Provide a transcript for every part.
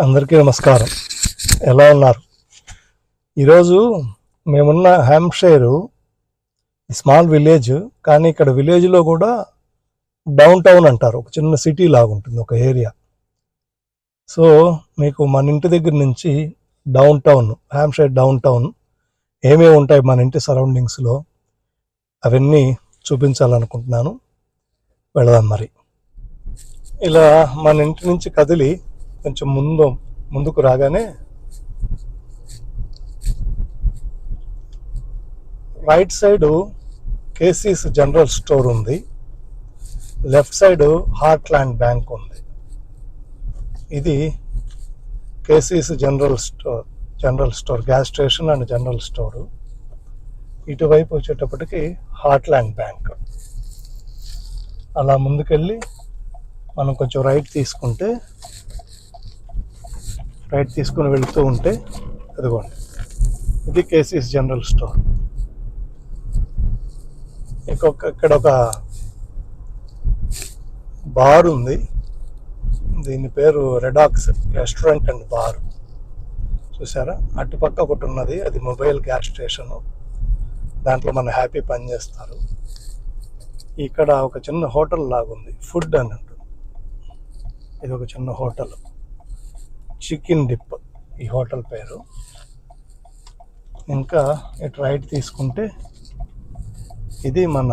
అందరికీ నమస్కారం. ఎలా ఉన్నారు? ఈరోజు మేమున్న హ్యాంప్షైరు స్మాల్ విలేజ్ కానీ ఇక్కడ విలేజ్లో కూడా డౌన్ టౌన్ అంటారు. ఒక చిన్న సిటీ లాగా ఉంటుంది ఒక ఏరియా. సో మీకు మన ఇంటి దగ్గర నుంచి downtown Hampshire downtown ఏమేమి ఉంటాయి మన ఇంటి సరౌండింగ్స్లో? అవన్నీ చూపించాలనుకుంటున్నాను. వెళదాం మరి. ఇలా మన ఇంటి నుంచి కదిలి కొంచెం ముందు ముందుకు రాగానే right side KC's general store ఉంది. Left side heartland bank ఉంది. ఇది KC's general store general store gas station and general store ఇటువైపు వచ్చేటప్పటికి హార్ట్ ల్యాండ్ బ్యాంక్ అలా ముందుకెళ్ళి మనం కొంచెం రైట్ తీసుకుంటే రైట్ తీసుకుని వెళుతూ ఉంటే అదిగోండి. ఇది కేసీస్ జనరల్ స్టోర్ ఇంకొక ఇక్కడ ఒక బార్ ఉంది. దీని పేరు రెడాక్స్ రెస్టారెంట్ అండ్ బార్ చూసారా అటుపక్క ఒకటి ఉన్నది. అది మొబైల్ గ్యాస్ స్టేషను దాంట్లో మన హ్యాపీ పని చేస్తారు. ఇక్కడ ఒక చిన్న హోటల్ లాగుంది. ఫుడ్ అన్నట్టు ఇది ఒక చిన్న హోటల్. చికెన్ డిప్ ఈ హోటల్ పేరు. ఇంకా ఇటు రైట్ తీసుకుంటే ఇది మన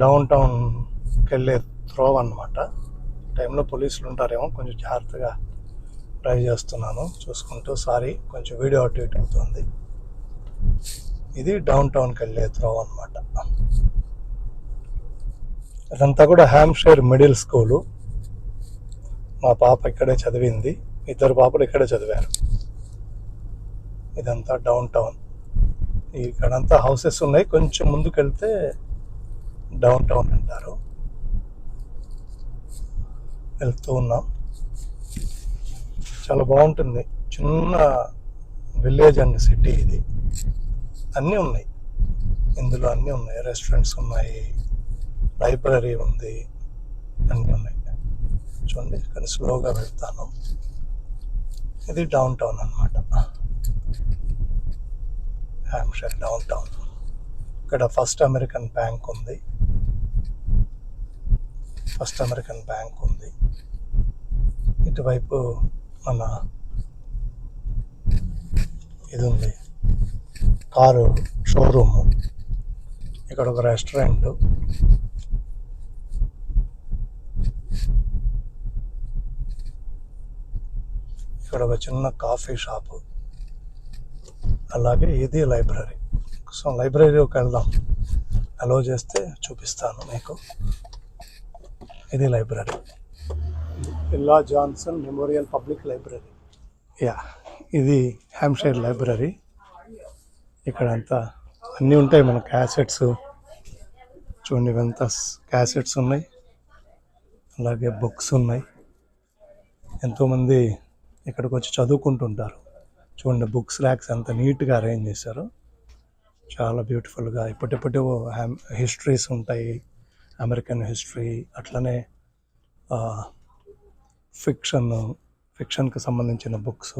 డౌన్ టౌన్కి వెళ్ళే త్రోవ్ అనమాట టైంలో పోలీసులు ఉంటారేమో కొంచెం జాగ్రత్తగా డ్రైవ్ చేస్తున్నాను చూసుకుంటూ సారీ కొంచెం వీడియో అటు ఇటు అవుతుంది. ఇది డౌన్ టౌన్కి వెళ్ళే త్రోవ్ అనమాట అదంతా కూడా హ్యామ్షైర్ మిడిల్ స్కూలు. మా పాప ఇక్కడే చదివింది. ఇద్దరు పాపలు ఇక్కడే చదివారు. ఇదంతా డౌన్ టౌన్ ఇక్కడంతా హౌసెస్ ఉన్నాయి. కొంచెం ముందుకు వెళ్తే డౌన్ టౌన్ అంటారు. వెళ్తూ ఉన్నాం. చాలా బాగుంటుంది. చిన్న విలేజ్ అండ్ సిటీ ఇది. అన్నీ ఉన్నాయి. ఇందులో అన్నీ ఉన్నాయి. రెస్టారెంట్స్ ఉన్నాయి. లైబ్రరీ ఉంది. అన్నీ ఉన్నాయి. చూడండి కానీ స్లోగా వెళ్తాను. ఇది డౌన్ టౌన్ అనమాట హ్యామ్షైర్ డౌన్ టౌన్ ఇక్కడ ఫస్ట్ అమెరికన్ బ్యాంక్ ఉంది. ఫస్ట్ అమెరికన్ బ్యాంక్ ఉంది. ఇటువైపు మన ఇది ఉంది కారు షోరూము ఇక్కడ ఒక రెస్టారెంట్ ఇక్కడ ఒక చిన్న కాఫీ షాపు. అలాగే ఇది లైబ్రరీ. సో లైబ్రరీకి వెళ్దాం. అలో చేస్తే చూపిస్తాను మీకు. ఇది library. Ella Johnson memorial public library. Yeah ఇది హ్యామ్షైర్ లైబ్రరీ. ఇక్కడ అంతా అన్నీ ఉంటాయి మన క్యాసెట్స్ చూడండి ఇవంతా క్యాసెట్స్ ఉన్నాయి. అలాగే బుక్స్ ఉన్నాయి. ఎంతోమంది ఇక్కడికి వచ్చి చదువుకుంటుంటారు. చూడండి బుక్స్ ర్యాక్స్ ఎంత నీట్గా అరేంజ్ చేశారు. చాలా బ్యూటిఫుల్గా ఇప్పటిప్పటి హిస్టరీస్ ఉంటాయి. అమెరికన్ హిస్టరీ అట్లనే ఫిక్షన్ ఫిక్షన్కి సంబంధించిన బుక్స్.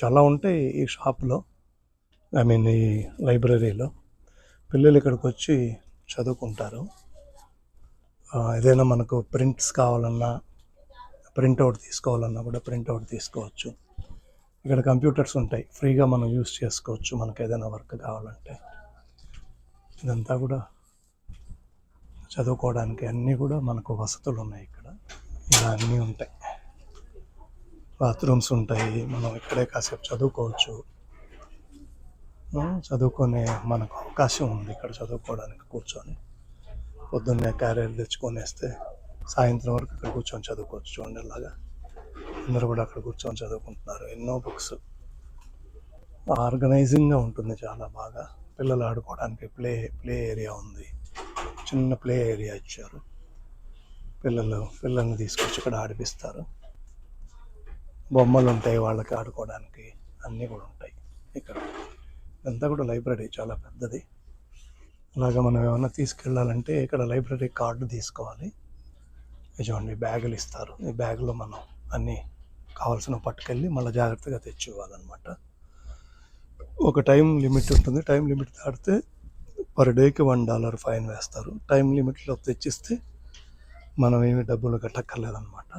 చాలా ఉంటాయి ఈ షాప్లో. ఐ మీన్ ఈ లైబ్రరీలో. పిల్లలు ఇక్కడికి వచ్చి చదువుకుంటారు ఏదైనా మనకు ప్రింట్స్ కావాలన్నా ప్రింట్అవుట్ తీసుకోవాలన్నా కూడా ప్రింట్అవుట్ తీసుకోవచ్చు. ఇక్కడ కంప్యూటర్స్ ఉంటాయి. ఫ్రీగా మనం యూస్ చేసుకోవచ్చు మనకు ఏదైనా వర్క్ కావాలంటే. ఇదంతా కూడా చదువుకోవడానికి అన్నీ కూడా మనకు వసతులు ఉన్నాయి ఇక్కడ. ఇలా అన్నీ ఉంటాయి. బాత్రూమ్స్ ఉంటాయి. మనం ఇక్కడే కాసేపు చదువుకోవచ్చు. చదువుకునే మనకు అవకాశం ఉంది ఇక్కడ చదువుకోవడానికి కూర్చొని. పొద్దున్నే క్యారియర్ తెచ్చుకొనేస్తే సాయంత్రం వరకు ఇక్కడ కూర్చొని చదువుకోవచ్చు. చూడండి అలాగా. అందరూ కూడా అక్కడ కూర్చొని చదువుకుంటున్నారు. ఎన్నో బుక్స్. ఆర్గనైజింగ్గా ఉంటుంది చాలా బాగా. పిల్లలు ఆడుకోవడానికి ప్లే ప్లే ఏరియా ఉంది. చిన్న ప్లే ఏరియా ఇచ్చారు. పిల్లలు పిల్లల్ని తీసుకొచ్చి ఇక్కడ ఆడిపిస్తారు. బొమ్మలు ఉంటాయి వాళ్ళకి ఆడుకోవడానికి. అన్నీ కూడా ఉంటాయి ఇక్కడ. ఇదంతా కూడా లైబ్రరీ చాలా పెద్దది. అలాగా మనం ఏమైనా తీసుకెళ్ళాలంటే ఇక్కడ లైబ్రరీ కార్డు తీసుకోవాలి. చూడండి బ్యాగులు ఇస్తారు. ఈ బ్యాగులో మనం అన్నీ కావాల్సిన పట్టుకెళ్ళి మళ్ళీ జాగ్రత్తగా తెచ్చి ఇవ్వాలన్నమాట. ఒక టైం లిమిట్ ఉంటుంది. టైం లిమిట్ దాటితే పర్ డేకి వన్ డాలర్ ఫైన్ వేస్తారు. టైం లిమిట్లో తెచ్చిస్తే మనం ఏమి డబ్బులు కట్టక్కర్లేదన్నమాట.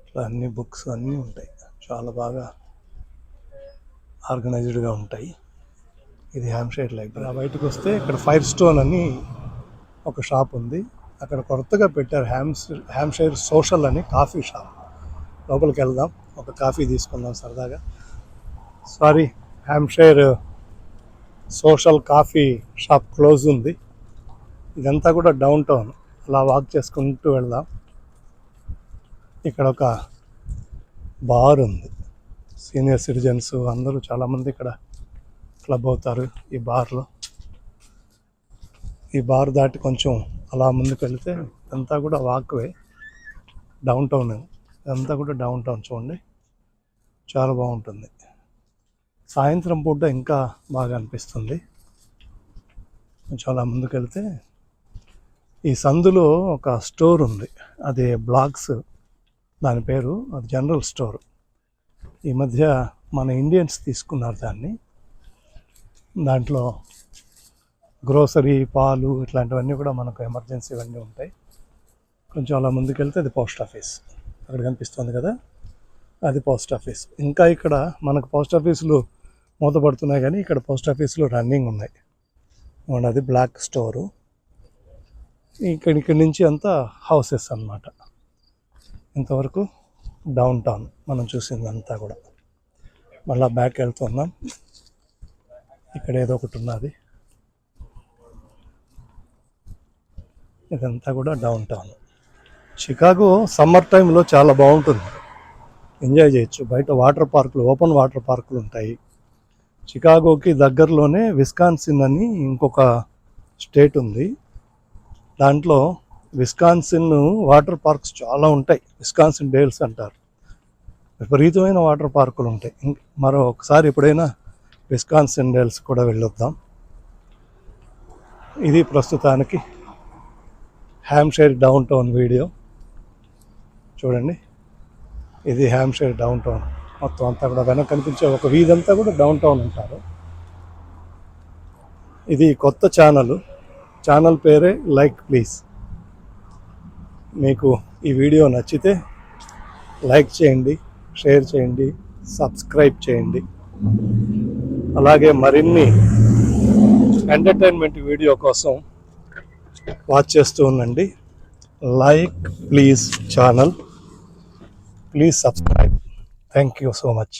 ఇట్లా అన్ని బుక్స్ అన్నీ ఉంటాయి. చాలా బాగా ఆర్గనైజ్డ్గా ఉంటాయి. ఇది హ్యామ్షైడ్ లైబ్రరీ. బయటకు వస్తే ఇక్కడ ఫైర్ స్టోన్ అని ఒక షాప్ ఉంది. అక్కడ కొత్తగా పెట్టారు హ్యామ్స్ హ్యామ్షైర్ సోషల్ అని కాఫీ షాప్. లోపలికి వెళ్దాం. ఒక కాఫీ తీసుకుందాం సరదాగా. Sorry Hampshire social coffee shop close ఉంది. ఇదంతా కూడా డౌన్ టౌన్. అలా వాక్ చేసుకుంటూ వెళ్దాం. ఇక్కడ ఒక బార్ ఉంది. సీనియర్ సిటిజన్స్ అందరూ చాలామంది ఇక్కడ క్లబ్ అవుతారు ఈ బార్లో. ఈ బార్ దాటి కొంచెం అలా ముందుకు వెళితే అంతా కూడా వాక్వే. డౌన్ టౌన్ అంతా కూడా డౌన్ టౌన్ చూడండి. చాలా బాగుంటుంది. సాయంత్రం పూట ఇంకా బాగా అనిపిస్తుంది. కొంచెం అలా ముందుకు వెళితే ఈ సందులో ఒక స్టోర్ ఉంది. అది బ్లాక్స్ దాని పేరు అది జనరల్ స్టోర్. ఈ మధ్య మన ఇండియన్స్ తీసుకున్నారు దాన్ని. దాంట్లో గ్రోసరీ పాలు ఇట్లాంటివన్నీ కూడా మనకు ఎమర్జెన్సీ ఇవన్నీ ఉంటాయి. కొంచెం అలా ముందుకెళ్తే అది పోస్ట్ ఆఫీస్ అక్కడ కనిపిస్తుంది కదా? అది పోస్ట్ ఆఫీస్ ఇంకా ఇక్కడ మనకు పోస్ట్ ఆఫీసులు మూతపడుతున్నాయి కానీ ఇక్కడ పోస్ట్ ఆఫీసులు రన్నింగ్ ఉన్నాయి. అది బ్లాక్ స్టోరు ఇక్కడ ఇక్కడి నుంచి అంతా హౌసెస్ అన్నమాట. ఇంతవరకు డౌన్ టౌన్ మనం చూసిందంతా కూడా. మళ్ళీ బ్యాక్ వెళ్తున్నాం. ఇక్కడ ఏదో ఒకటి ఉన్నది. ఇదంతా కూడా డౌన్ టౌన్ చికాగో సమ్మర్ టైంలో చాలా బాగుంటుంది. ఎంజాయ్ చేయొచ్చు. బయట వాటర్ పార్కులు ఓపెన్ వాటర్ పార్కులు ఉంటాయి. చికాగోకి దగ్గరలోనే విస్కాన్సిన్ అని ఇంకొక స్టేట్ ఉంది. దాంట్లో విస్కాన్సిన్ వాటర్ పార్క్స్ చాలా ఉంటాయి. విస్కాన్సిన్ డేల్స్ అంటారు. విపరీతమైన వాటర్ పార్కులు ఉంటాయి. మరో ఒకసారి ఎప్పుడైనా విస్కాన్సిన్ డేల్స్ కూడా వెళ్ళొద్దాం. ఇది ప్రస్తుతానికి హ్యామ్షైర్ డౌన్ టౌన్ వీడియో. చూడండి. ఇది హ్యామ్షైర్ డౌన్ టౌన్ మొత్తం అంతా కూడా వెనక కనిపించే ఒక వీధంతా కూడా డౌన్ టౌన్ అంటారు. ఇది కొత్త ఛానల్. ఛానల్ పేరే లైక్ ప్లీజ్. మీకు ఈ వీడియో నచ్చితే లైక్ చేయండి షేర్ చేయండి సబ్స్క్రైబ్ చేయండి. అలాగే మరిన్ని ఎంటర్టైన్మెంట్ వీడియో కోసం వాచ్ చేస్తూ ఉండండి. Like please channel please subscribe thank you so much